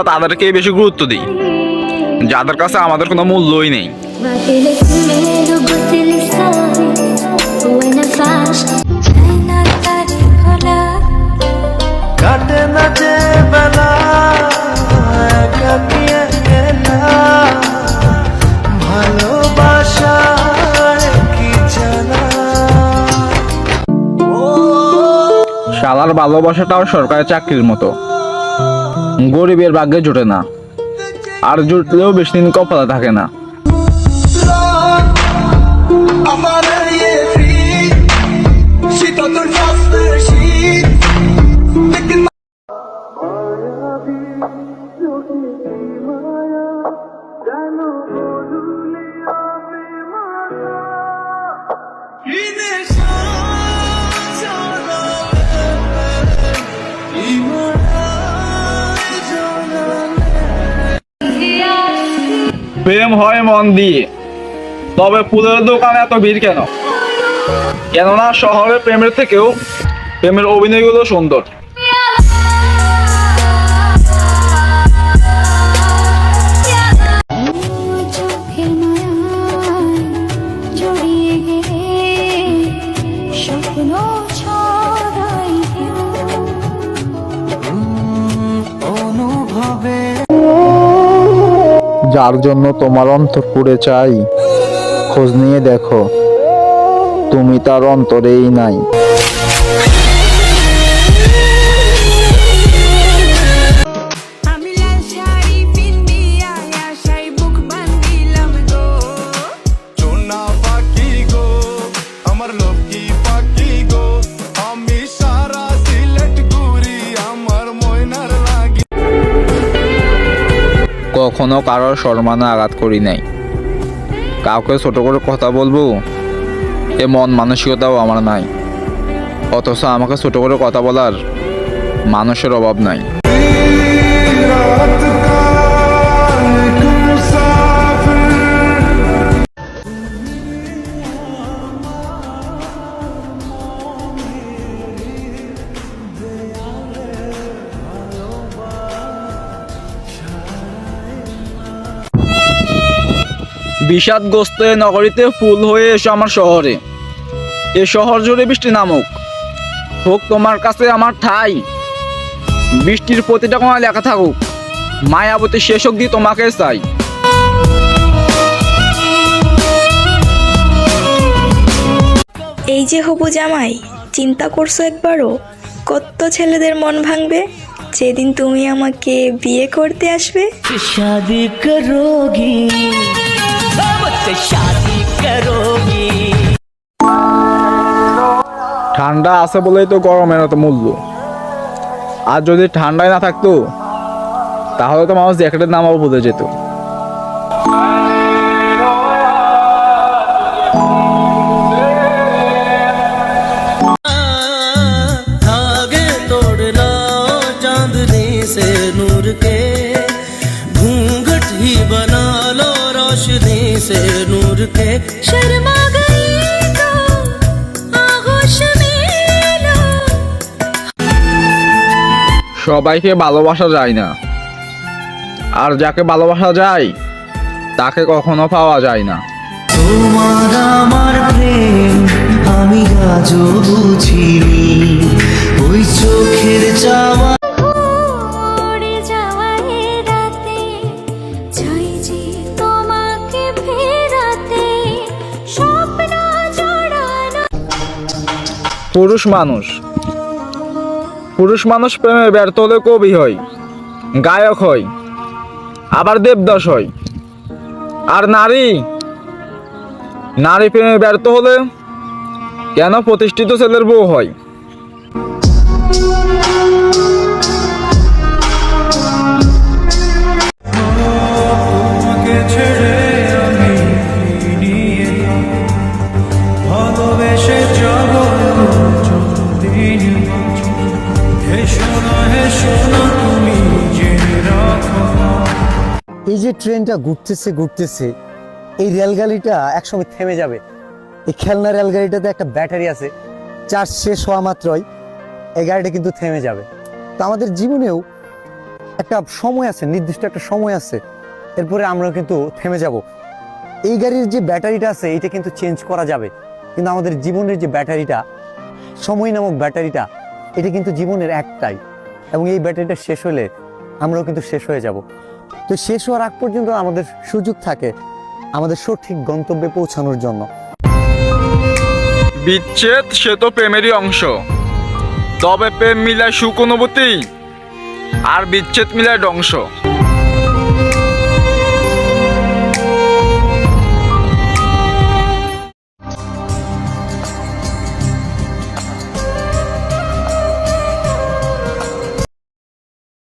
আমরা তাদেরকেই বেশি গুরুত্ব দিই। যাদের কাছে আমাদের কোনো মূল্যই নেই। কাটে না যে বেলা শালার ভালোবাসাটাও সরকারি চাকরির মতো। গরিবের ভাগ্যে জোটে না। আর জুটলেও বেশি দিন কপালে থাকে না। আমার প্রেম হয় মন দিয়ে। তবে ফুলের দোকানে এত ভিড় কেন? কেননা শহরে প্রেমের থেকেও প্রেমের অভিনয়গুলো সুন্দর। যার জন্য তোমার অন্তর পুড়ে চাই। খোঁজ নিয়ে দেখো তুমি তার অন্তরেই নাই। কখনো কারোর সম্মানে আঘাত করি নাই। কাউকে ছোট করে কথা বলব, এ মন মানসিকতাও আমার নাই। অথচ আমাকে ছোট করে কথা বলার মানুষের অভাব নাই। বিষাদগ্রস্ত এ নগরীতে ফুল হয়ে এসো আমার শহরে এ শহর জুড়ে বৃষ্টি নামুক হোক তোমার কাছে আমার ঠাই বৃষ্টির প্রতিটা কোনায় লেখা থাকুক মায়াবতী শেষ অব্দি তোমাকে চাই এই যে হবু জামাই চিন্তা করছো একবারও কত ছেলেদের মন ভাঙবে যেদিন তুমি আমাকে বিয়ে করতে আসবে शादी करोगी मुझसे शादी करोगी ঠান্ডা আছে বলেই তো গরমের এত মূল্য আর যদি ঠান্ডায় না থাকতো তাহলে তো মানুষ জ্যাকেটের নামাও বুঝে যেত से नूर के शर्मा गई तो आगोश में लो সবাইকে ভালোবাসা যায় না আর যাকে ভালোবাসা যায় তাকে কখনো পাওয়া যায় না তোমার আমার প্রেম আমি আজও বুঝিনি ওই চোখের পুরুষ মানুষ। পুরুষ মানুষ প্রেমে ব্যর্থ হলে কবি হয় গায়ক হয় আবার দেবদাস হয় আর নারী নারী প্রেমে ব্যর্থ হলে কেন প্রতিষ্ঠিত ছেলের বউ হয়? এই যে ট্রেনটা ঘুরতেছে ঘুরতেছে, এই রেলগাড়িটা একসময় থেমে যাবে। এই খেলনা রেলগাড়িটাতে একটা ব্যাটারি আছে, চার্জ শেষ হওয়া মাত্রই এই গাড়িটা কিন্তু থেমে যাবে। তো আমাদের জীবনেও একটা সময় আছে, নির্দিষ্ট একটা সময় আছে, এরপরে আমরা কিন্তু থেমে যাব। এই গাড়ির যে ব্যাটারিটা আছে, এটা কিন্তু চেঞ্জ করা যাবে। কিন্তু আমাদের জীবনের যে ব্যাটারিটা, সময় নামক ব্যাটারিটা, এটা কিন্তু জীবনের একটাই। এবং এই ব্যাটারিটা শেষ হলে আমরাও কিন্তু শেষ হয়ে যাব। তো শেষ হওয়ার আগ পর্যন্ত আমাদের সুযোগ থাকে আমাদের সঠিক গন্তব্যে পৌঁছানোর জন্য। বিচ্ছেদ সে তো প্রেমেরই অংশ। তবে প্রেম মিলায় সুখ অনুভূতি, আর বিচ্ছেদ মিলায় ধ্বংস।